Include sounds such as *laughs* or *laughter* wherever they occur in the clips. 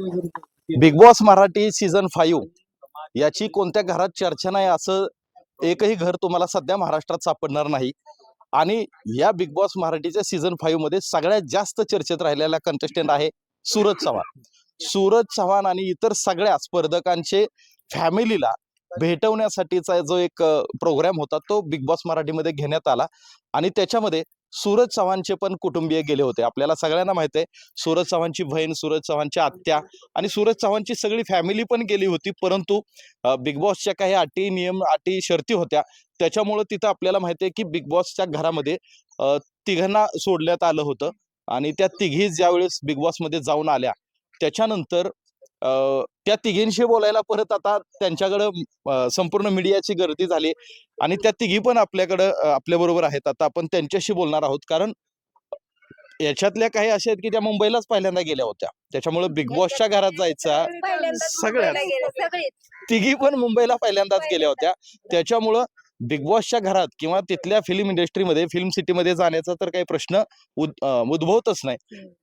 Bigg Boss Marathi season five याची कोणत्या घरात चर्चा नाही असं एकही घर तुम्हाला सध्या महाराष्ट्रात सापडणार नाही. आणि या बिग बॉस मराठीच्या सीझन फाईव्हमध्ये सगळ्यात जास्त चर्चेत राहिलेला कंटेस्टंट आहे सूरज चव्हाण. सूरज चव्हाण आणि इतर सगळ्या स्पर्धकांचे फॅमिलीला भेटवण्यासाठीचा जो एक प्रोग्राम होता तो बिग बॉस मराठीमध्ये घेण्यात आला. आणि त्याच्यामध्ये सूरज चव्हाणचे पण कुटुंबीय गेले होते. आपल्याला सगळ्यांना माहीत आहे सूरज चव्हाणची बहीण सूरज चव्हाणची आत्या आणि सूरज चव्हाणची सगळी फॅमिली पण गेली होती. परंतु बिग बॉसच्या काही अटी नियम अटी शर्ती होत्या. त्याच्यामुळं तिथं आपल्याला माहिती आहे की बिग बॉसच्या घरामध्ये तिघांना सोडण्यात आलं होतं. आणि त्या तिघी ज्यावेळेस बिग बॉसमध्ये जाऊन आल्या त्याच्यानंतर अ, त्या तिघींशी बोलायला परत आता त्यांच्याकडं संपूर्ण मीडियाची गर्दी झाली आणि त्या तिघी पण आपल्याकडं आपल्या बरोबर आहेत. आता आपण त्यांच्याशी बोलणार आहोत. कारण याच्यातल्या काही अशा आहेत की त्या मुंबईलाच पहिल्यांदा गेल्या होत्या. त्याच्यामुळे बिग बॉसच्या घरात जायचा. सगळ्यात तिघी पण मुंबईला पहिल्यांदाच गेल्या होत्या. त्याच्यामुळं बिग बॉसच्या घरात किंवा तिथल्या फिल्म इंडस्ट्रीमध्ये फिल्म सिटीमध्ये जाण्याचा तर काही प्रश्न उद्भवतच नाही.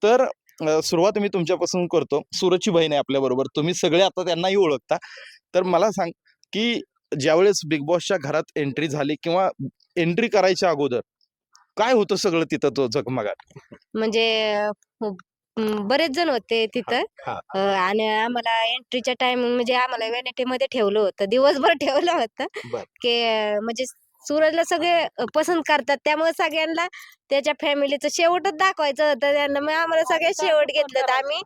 तर सुरुवात मी तुमच्यापासून करतो. सूरजची बहीण आहे आपल्या बरोबर. तुम्ही सगळे आता त्यांनाही ओळखता. तर मला सांग की ज्यावेळेस बिग बॉसच्या घरात एंट्री झाली किंवा एंट्री करायच्या अगोदर काय होतं सगळं तिथं तो जगमगाट? म्हणजे बरेच जण होते तिथं. आणि आम्हाला एंट्रीच्या टाइम म्हणजे आम्हाला व्हॅनिटी मध्ये ठेवलं होतं. दिवसभर ठेवलं होतं. की म्हणजे सूरजला सगळे पसंत करतात. त्यामुळे सगळ्यांना त्याच्या फॅमिलीचं शेवटच दाखवायचं होतं त्यांना. मग आम्हाला सगळ्यात शेवट घेतलं तर आम्ही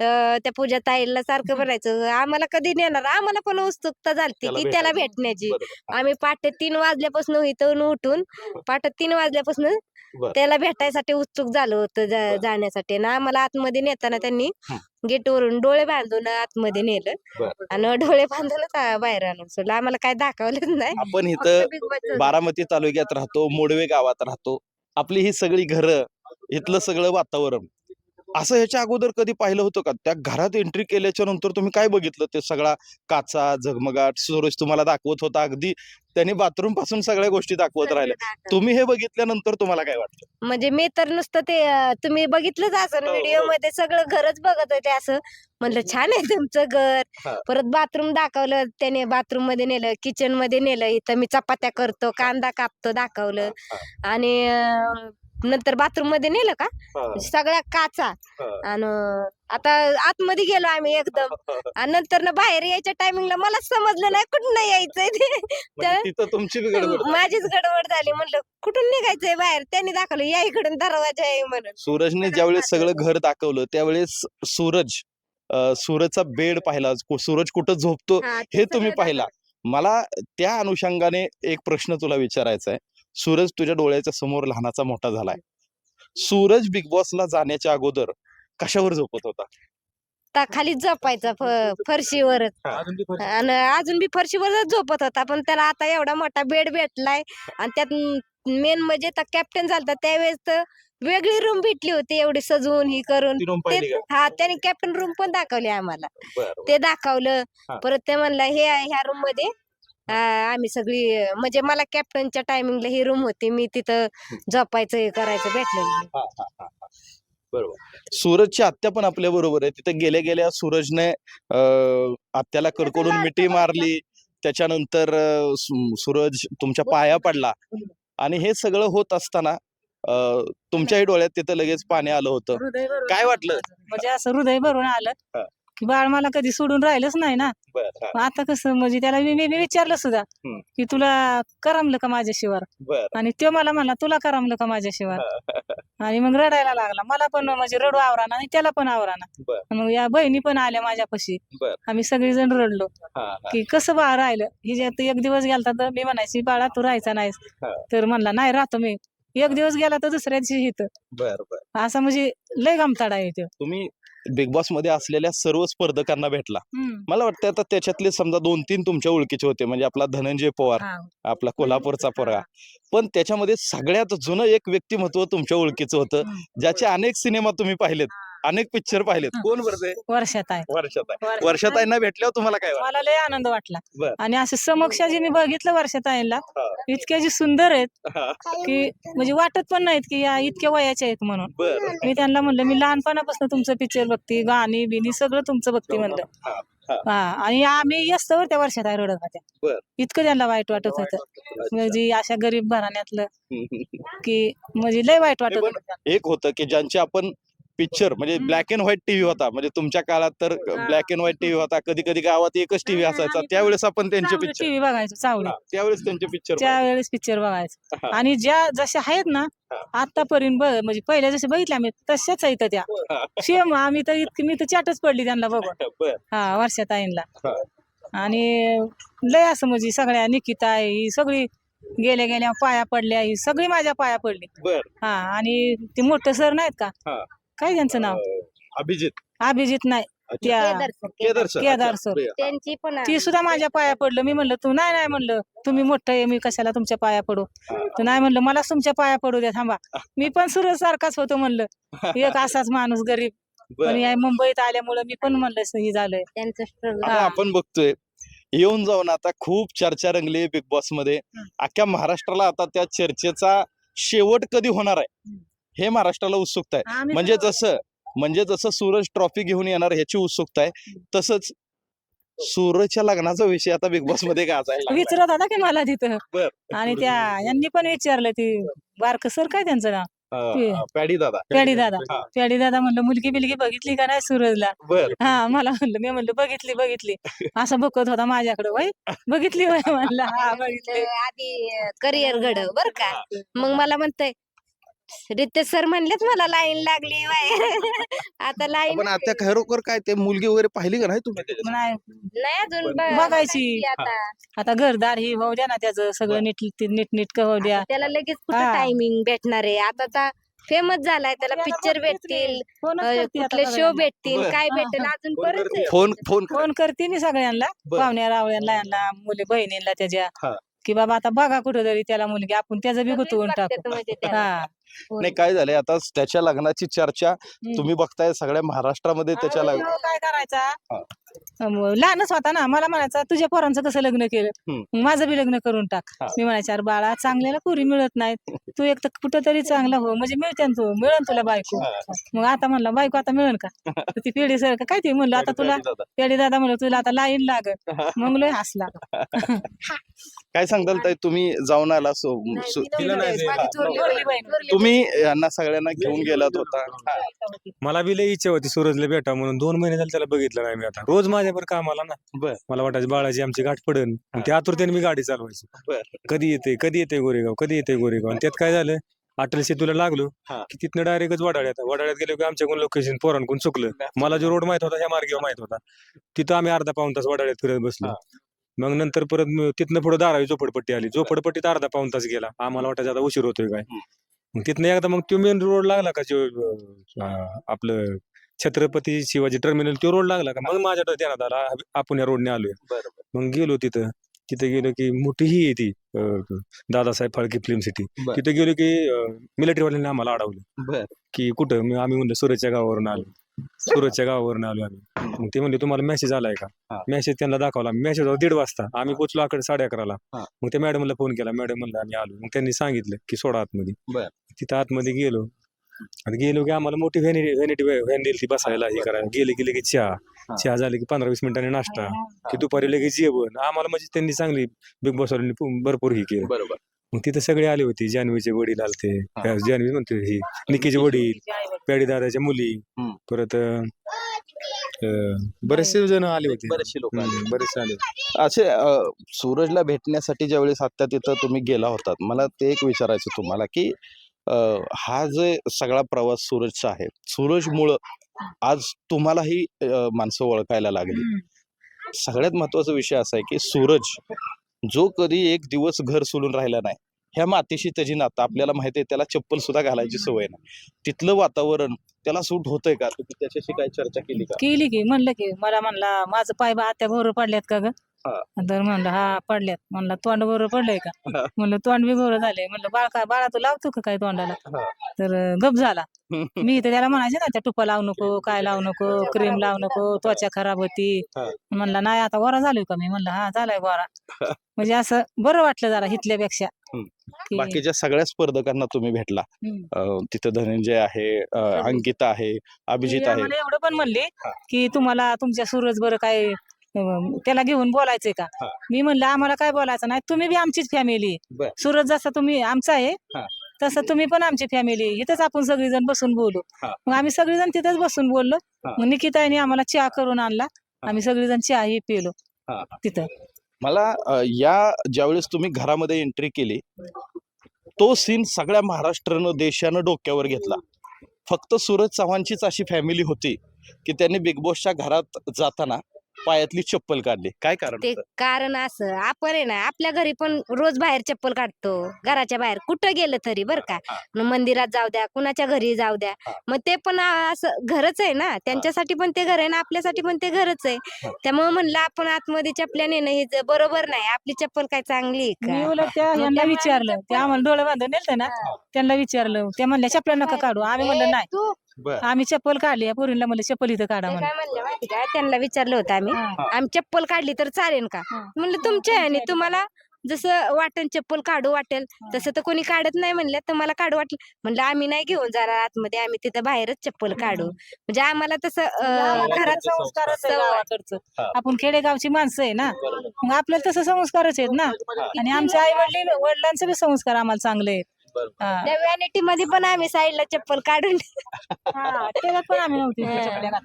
अं, त्या पूजा ताईला सारखं *laughs* म्हणायचं आम्हाला कधी नेणार? आम्हाला पण उत्सुकता झालती त्याला की त्याला भेटायची. भेटण्याची. बरोबर. आम्ही पहाटे तीन वाजल्यापासून इथून उठून पहाटे तीन वाजल्यापासून बर. त्याला भेटायसाठी उत्सुक झालं होतं जा- बर. जाण्यासाठी आणि आम्हाला आतमध्ये नेताना त्यांनी हं. गेट वरून डोळे बांधून आतमध्ये नेलं बर. आणि डोळे बांधूनच आ- बाहेर आणून सोडलं आम्हाला काय दाखवलंच नाही आपण फक्त इथं Big Boss चं- बारामती तालुक्यात राहतो मोडवे गावात राहतो आपली ही सगळी घरं इथलं सगळं वातावरण असं ह्याच्या अगोदर कधी पाहिलं होतं का? त्या घरात एंट्री केल्याच्यानंतर तुम्ही काय बघितलं? ते सगळा काचा झगमगाट सूरज तुम्हाला दाखवत होता. अगदी त्यांनी बाथरूमपासून सगळ्या गोष्टी दाखवत राहिल्या. तुम्ही हे बघितल्यानंतर तुम्हाला काय वाटलं? म्हणजे मी तर नुसतं ते अं, तुम्ही बघितलंच असं हो, व्हिडिओ हो. मध्ये सगळं घरच बघत होते असं. म्हणलं छान आहे तुमचं घर. परत बाथरूम दाखवलं त्याने बाथरूममध्ये नेलं किचनमध्ये नेलं इथं मी चपात्या करतो कांदा कापतो दाखवलं. आणि अं, नंतर बाथरूममध्ये नेलं का? सगळ्या काचा. आणि आता आतमध्ये गेलो आम्ही एकदम. *laughs* आणि नंतर ना बाहेर यायच्या टायमिंगला मला समजलं नाही कुठून नाही यायचंय ते. म्हणजे तुमची. माझीच गडबड झाली. म्हटलं कुठून निघायचंय बाहेर? त्यांनी दाखवलं या इकडून दरवाजा आहे म्हणून. सूरजने ज्यावेळेस सगळं. घर दाखवलं त्यावेळेस सूरज सूरजचा बेड पाहिला. सूरज कुठं झोपतो हा, तुम्ही पाहिला. मला त्या अनुषंगाने एक प्रश्न तुला विचारायचा आहे सूरज तुझ्या डोळ्याच्या समोर लहानाचा मोठा झालाय. सूरज बिग बॉसला जाण्याच्या अगोदर कशावर झोपत होता? ता खाली झोपायचा फ- फरशीवरच. आणि अजून बी फरशीवरच झोपत होता पण त्याला आता एवढा मोठा बेड भेटलाय आणि त्यात मेन म्हणजे कॅप्टन झालता त्यावेळेस तर वेगळी रूम भेटली होती एवढी सजवून ही करून. ती रूम ते पाहिली का? हा त्याने कॅप्टन रूम पण दाखवली आम्हाला. बरं, बरं. ते दाखवलं. हा. परत ते म्हणलं हे आहे ह्या रूममध्ये आम्ही सगळी म्हणजे मला कॅप्टनच्या टायमिंगला ही रूम होती. मी तिथं *laughs* झोपायचं हे करायचं भेटलेलं हा, हा, हा, हा. बरोबर. सूरजची आत्या पण आपल्या बरोबर आहे. तिथे गेल्या गेल्या सूरजने अं, आत्याला कडकडून मिठी. मारली. त्याच्यानंतर अं, सु- सूरज तुमच्या पाया पडला. आणि हे सगळं होत असताना अं, तुमच्याही डोळ्यात तिथं लगेच पाणी आलं होतं. हृदय भरून काय वाटलं? म्हणजे असं हृदय भरून हा. आलं की बाळ मला कधी सोडून राहिलंच नाही ना बरं, हा, मग आता कसं म्हणजे त्याला मी मी मी विचारलं सुद्धा हम्म. की तुला करमलं का माझ्याशिवार बरं. आणि तो मला म्हणला तुला करमलं का माझ्याशिवार आणि मग रडायला लागला मला पण म्हणजे रडू आवराना आणि त्याला पण आवराना बरं. मग या बहिणी पण आल्या माझ्यापाशी बरं. आम्ही सगळेजण रडलो हा, हा. की कसं बाळ राहिलं ही जे आता एक दिवस गेलता तर मी म्हणायची बाळा तू राहायचा नाहीस हा. तर म्हणला नाही राहतो मी एक दिवस गेला तर दुसऱ्या दिवशी इथं बरं, बरं. असं म्हणजे लय गमताडा आहे तो तुम्ही बिग बॉसमध्ये असलेल्या सर्व स्पर्धकांना भेटला. मला वाटतं आता त्याच्यातले समजा दोन तीन तुमच्या ओळखीचे होते म्हणजे आपला धनंजय पवार. आपला कोल्हापूरचा पोरगा पण त्याच्यामध्ये सगळ्यात जुनं एक व्यक्तिमत्व तुमच्या ओळखीचं होतं. ज्याचे अनेक सिनेमा तुम्ही पाहिलेत अनेक पिक्चर पाहिलेत. कोण बरं वर्षात आहे वर्षात आहे वर्षात वर्षाताईंना भेटल्यावर तुम्हाला काय वाटलं? मला लय आनंद वाटला. बर. आणि असं समक्ष जे मी बघितलं वर्षात आईला हा. इतक्या जी सुंदर आहेत हा, की म्हणजे वाटत पण नाहीत की या इतक्या वयाच्या आहेत म्हणून. बरं. मी त्यांना म्हणलं मी लहानपणापासून तुमचं पिक्चर बघते गाणी बिनी सगळं तुमचं बघते म्हणलं. हा, हा. आणि आम्ही येस्तवर त्या वर्षात आहे रडत बर. होत्या इतकं त्यांना वाईट वाटत होतं. म्हणजे अशा गरीब घराण्यातलं की म्हणजे लय वाईट वाटत पण होतं एक होतं की ज्यांचे आपण पिक्चर म्हणजे. ब्लॅक अँड व्हाईट टीव्ही होता. म्हणजे तुमच्या काळात तर. ब्लॅक अँड व्हाईट टीव्ही होता. कधी कधी गावात एकच टीव्ही असायचा. त्यावेळेस आपण त्यांचे पिक्चर टीव्ही बघायचो चावडी त्यावेळेस त्यांचे पिक्चर त्यावेळेस पिक्चर बघायचो. *laughs* हा. आणि ज्या जशा आहेत ना हा. आतापर्यंत म्हणजे पहिल्या जसे बघितल्या आम्ही तशाच आहेत त्या. सेम आम्ही तर इतकी मी तर चाटच पडली त्यांना *laughs* बघून. हा वर्षात आईनला. हा. आणि लय असं म्हणजे सगळ्या निकिता आहे ही सगळी गेल्या गेल्या पाया पडल्या ही सगळी माझ्या पाया पडली. बर. हा आणि ते मोठे सर नाहीत का? हा. काय त्यांचं नाव? अभिजित. अभिजित नाही. अच्छा. त्या केदार sir, केदार सर केदार अच्छा. सर. बरं. त्यांची पण ती सुद्धा माझ्या पाया पडलं. मी म्हणलं तू नाही नाही म्हणलं. तुम्ही मोठं आहे मी कशाला तुमच्या पाया पडू? तू नाही म्हणलं मला तुमच्या पाया पडू द्या थांबा. मी पण सूरज सारखाच होतो म्हणलं. एक असाच माणूस गरीब. पण या मुंबईत आल्यामुळं मी पण म्हणलं सही झालंय. त्यांचं हा. आपण बघतोय येऊन जाऊन आता खूप चर्चा रंगली बिग बॉसमध्ये. अख्ख्या महाराष्ट्राला आता त्या चर्चेचा शेवट कधी होणार आहे. हे महाराष्ट्राला उत्सुकता आहे. म्हणजे जसं म्हणजे जसं सूरज ट्रॉफी घेऊन येणार ह्याची उत्सुकता आहे तसंच सूरजच्या लग्नाचा विषय आता बिग बॉसमध्ये गाजायला. विचारत होता की मला तिथं. आणि त्या यांनी पण विचारलं ती बारक सर काय त्यांचं नाव? पॅडी दादा. प्याडी दादा. प्याडी दादा म्हणलं मुलगी बिलगी बघितली का नाही सूरजला? बर. हा मला म्हणलं मी म्हणलं बघितली बघितली. *laughs* असं बघत होता माझ्याकडे वय बघितली वय? म्हणलं हा बघितली. आधी करिअर घडव बर का? मग मला म्हणतंय रितेश सर म्हणलेच मला लाईन लागली बाय *laughs* आता लाईन पण आता खरोखर काय ते मुलगी वगैरे पाहिली का नाही तुम्ही त्याच्यात? नाही नाही अजून ब- बघायची. आता आता घरदार ही होऊ द्या ना त्याचं सगळं नीट नीट नीट होऊ द्या त्याला लगेच कुठं हा. टायमिंग भेटणार आहे आता तर फेमस झालाय त्याला पिक्चर भेटतील फोनच अं, करते आता कुठले शो सगळ्यांना. भेटतील बरं. काय हा, भेटेल. अजून फोन करते. Phone phone. फोन करते मी सगळ्यांना बरं. पाहुण्या रावळ्यांना यांना मुली बहिणींना त्याच्या हा. की बाबा आता बघा कुठं तरी त्याला मुलगी आपण त्याचं बी गुतवून टाकू म्हणजे त्याला. हो. नाही काय झालंय आता त्याच्या लग्नाची चर्चा. तुम्ही बघताय सगळ्या महाराष्ट्रामध्ये त्याच्या लग्न काय करायचा? लहानच होता ना मला म्हणायचा तुझ्या पोरांचं कसं लग्न केलं? माझं बी लग्न करून टाक. मी म्हणायचे अरे बाळा चांगल्याला पुरी मिळत नाहीत तू एक तर कुठं तरी चांगला हो म्हणजे मिळते ना तू मिळन तुला बायको. मग आता म्हणला बायको आता मिळन का? *laughs* ती पिढी सर काय ते म्हणलं आता तुला पॅडी दादा. म्हणलं तुला आता लाईन लागत *laughs* मग लय हसला *laughs* काय सांगताल ताई तुम्ही जाऊन आला सो नाही, तुम्ही यांना सगळ्यांना घेऊन गेलात होता. मला बी लई इच्छा होती सूरजला भेटा म्हणून. दोन महिने झाले त्याला बघितलं नाही मी आता. रोज माझ्यावर कामाला ना. बर. मला वाटायचं बाळाची आमची गाठ पडन. मग त्या आतुरतेने मी गाडी चालवायची. कधी येते कधी येते गोरेगाव कधी येते गोरेगाव? आणि त्यात काय झालं अटल सेतूला लागलो हा. की तिथनं डायरेक्टच वडाळ्यात वडाळ्यात गेलो की आमच्याकडून लोकेशन पोरांकडून चुकलं. मला जो रोड माहीत होता ह्या मार्गावर माहीत होता. तिथं आम्ही अर्धा पाऊन तास वडाळ्यात फिरत बसलो. हा. मग नंतर परत म- तिथनं पुढे दारावी झोपडपट्टी आली. झोपडपट्टीत अर्धा पाऊन तास गेला. आम्हाला वाटायचं आता उशीर होतोय काय? हम्म. मग तिथनं एकदा मग तो मेन रोड लागला का जो अं, आपलं छत्रपती शिवाजी टर्मिनल तो रोड लागला का? मग माझ्या ध्यानात आला आपण या रोडने आलोय. मग गेलो तिथं. तिथे गेलो की मोठी ही आहे ती अं, दादासाहेब फाळके फिल्म सिटी बरं. तिथे गेलो की मिलिटरीवाल्यांनी आम्हाला अडवलं. बर. की कुठं? मग आम्ही म्हणलं सुरतच्या गावावरून आलो. सुरतच्या गावावरून आलो आम्ही. मग ते म्हणले तुम्हाला मेसेज आलाय का. मेसेज त्यांना दाखवला. मेसेज दीड वाजता. आम्ही पोचलो अकडे साडे अकराला. हा. मग त्या मॅडमला फोन केला. मॅडम म्हणलं आम्ही आलो. मग त्यांनी सांगितलं की सोडा आतमध्ये. बर. तिथं आतमध्ये गेलो. आता गेलो की आम्हाला मोठी व्हॅनिटी व्हॅनिटी व्हॅन दिली ती बसायला हे करायला गेले की लगेच चहा. चहा झाले की पंधरा वीस मिनिटांनी नाश्ता. की दुपारी लगेच जेवण. आम्हाला म्हणजे त्यांनी चांगली बिग बॉस वाल्यांनी भरपूर ही केलं. बरोबर. मग तिथे सगळे आले होते. जान्हवीचे वडील आलते. हा. जान्हवी म्हणते ही निकीचे वडील प्याडीदाराच्या मुली. परत बरेचसे जण आले होते. बरेचसे लोक हम्म, बरेचसे आले असे सूरजला भेटण्यासाठी ज्यावेळेस आता तिथं तुम्ही गेला होतात मला ते एक विचारायचं तुम्हाला की हा जे सगळा प्रवास सूरजचा आहे. सूरजमुळं आज तुम्हालाही माणसं ओळखायला लागली. सगळ्यात महत्त्वाचा विषय असा आहे की सूरज जो कधी एक दिवस घर सोडून राहिला नाही ह्या मातीशी त्याची नातं आपल्याला माहिती आहे त्याला चप्पल सुद्धा घालायची सवय नाही. तिथलं वातावरण त्याला सूट होतंय का? तुम्ही त्याच्याशी काय चर्चा केली का? केली की म्हणलं की मला म्हणला माझं पाय बा आत्या भोर पडल्यात का ग? तर म्हणलं हा पडल्यात. म्हणलं तोंड बरोबर पडलंय का. म्हणलं तोंड बी बरोबर झालंय. म्हणलं बाळ काय बाळा तू लावतो का काय तोंडाला. तर गप झाला. *laughs* मी तर त्याला म्हणायचे ना त्या टुपा लावू नको *laughs* काय लावू नको क्रीम लावू नको त्वचा खराब होती. म्हणला नाही आता गोरा झालोय का मी? म्हणलं हा झालाय गोरा. म्हणजे असं बरं वाटलं जरा. की- बाकीच्या सगळ्या स्पर्धकांना तुम्ही भेटला. तिथं धनंजय आहे अंकिता आहे अभिजित आहे. एवढं पण म्हणली. की तुम्हाला तुमच्या सूरज बरं काय त्याला घेऊन बोलायचंय का हा. मी म्हणलं आम्हाला काय बोलायचं नाही तुम्ही बी आमचीच फॅमिली बर. सूरज जसा तुम्ही आमचा आहे हा. तसं तुम्ही पण आमची फॅमिली इथंच आपण सगळीजण बसून बोलू हा. मग आम्ही सगळेजण तिथंच बसून बोललो हा. मग निकिताईने आम्हाला चहा करून आणला आम्ही सगळेजण चहाही पिलो हा. तिथं मला अ, या ज्यावेळेस तुम्ही घरामध्ये एंट्री केली तो सीन सगळ्या महाराष्ट्रानं देशानं डोक्यावर घेतला फक्त सूरज चव्हाणचीच अशी फॅमिली होती की त्यांनी बिग बॉसच्या घरात जाताना पायातली चप्पल काढली. काय कारण ते होतं? कारण असं आपण आहे ना आपल्या घरी पण रोज बाहेर चप्पल काढतो घराच्या बाहेर. कुठं गेलं तरी बर का. हा. मग मंदिरात जाऊ द्या कुणाच्या घरी जाऊ द्या. हा. मग ते पण आ- असं घरच आहे ना. त्यांच्यासाठी पण ते घर आहे ना आपल्यासाठी पण ते घरच आहे. हा. त्यामुळे म्हणलं आपण आतमध्ये चपल्या नेणं हे ज- बरोबर नाही आपली चप्पल काय चांगली आहे मी का उलट त्या मग यांना त्यामुळे आम्ही विचारलं. ते चप्पल- आम्हाला डोळे बांधून नेलते ना. त्यांना विचारलं. त्या म्हणल्या चपल्या नका काढू. आम्ही म्हणलं नाही. तू बर. आम्ही चप्पल काढली या पोरींना म्हणलं चप्पल इथं काढा ते म्हणलं काय म्हणलं. माहिती का? त्यांना विचारलं होतं आम्ही. हा. आम्ही चप्पल काढली तर चालेल का? हा. म्हणलं तुमच्या आहे आणि तुम्हाला जसं वाटेल चप्पल काढू वाटेल तसं तर कोणी काढत नाही म्हणलं तर मला काढू वाटलं. म्हणलं आम्ही नाही घेऊन जाणार आतमध्ये आम्ही तिथं बाहेरच चप्पल काढू. म्हणजे आम्हाला तसं अं, आम्हाला घरात तसं संस्कारच आहे सवय. गावाकडचं. हा. आपण खेडेगावची माणसं आहे ना. बरोबर. मग आपल्याला तसं संस्कारच आहेत ना. आणि आमच्या आई वडील वडिलांचे बी संस्कार आम्हाला चांगले आहेत. त्या व्हॅनिटी मध्ये पण आम्ही साईडला चप्पल काढून हा, पण आम्ही नव्हती हा.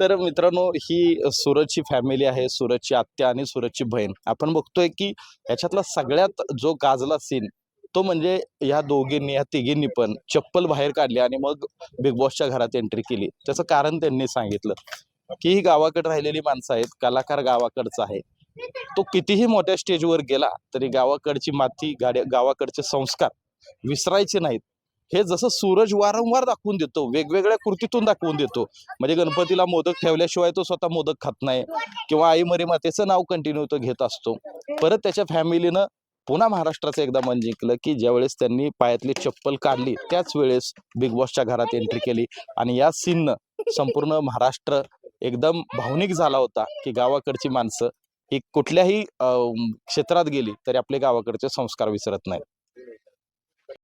तर मित्रांनो ही सूरजची फॅमिली आहे सूरजची आत्या आणि सूरजची बहीण. आपण बघतोय की याच्यातला सगळ्यात जो गाजला सीन तो म्हणजे ह्या दोघींनी ह्या तिघींनी पण चप्पल बाहेर काढली आणि मग बिग बॉसच्या घरात एंट्री केली. त्याचं कारण त्यांनी सांगितलं की ही गावाकडे राहिलेली माणसं आहेत कलाकार गावाकडचा आहे. तो कितीही मोठ्या स्टेजवर गेला तरी गावाकडची माती गाड्या गावाकडचे संस्कार विसरायचे नाहीत. हे जसं सूरज वारंवार दाखवून देतो वेगवेगळ्या कृतीतून दाखवून देतो. म्हणजे गणपतीला मोदक ठेवल्याशिवाय तो स्वतः मोदक खात नाही किंवा आई मरी मातेचं नाव कंटिन्यू तो घेत असतो. परत त्याच्या फॅमिलीनं पुन्हा महाराष्ट्राचं एकदा मन जिंकलं की ज्यावेळेस त्यांनी पायातली चप्पल काढली त्याच वेळेस बिग बॉसच्या घरात एंट्री केली आणि या सीननं संपूर्ण महाराष्ट्र एकदम भावनिक झाला होता की गावाकडची माणसं ही कुठल्याही क्षेत्रात गेली तरी आपले गावाकडचे संस्कार विसरत नाहीत.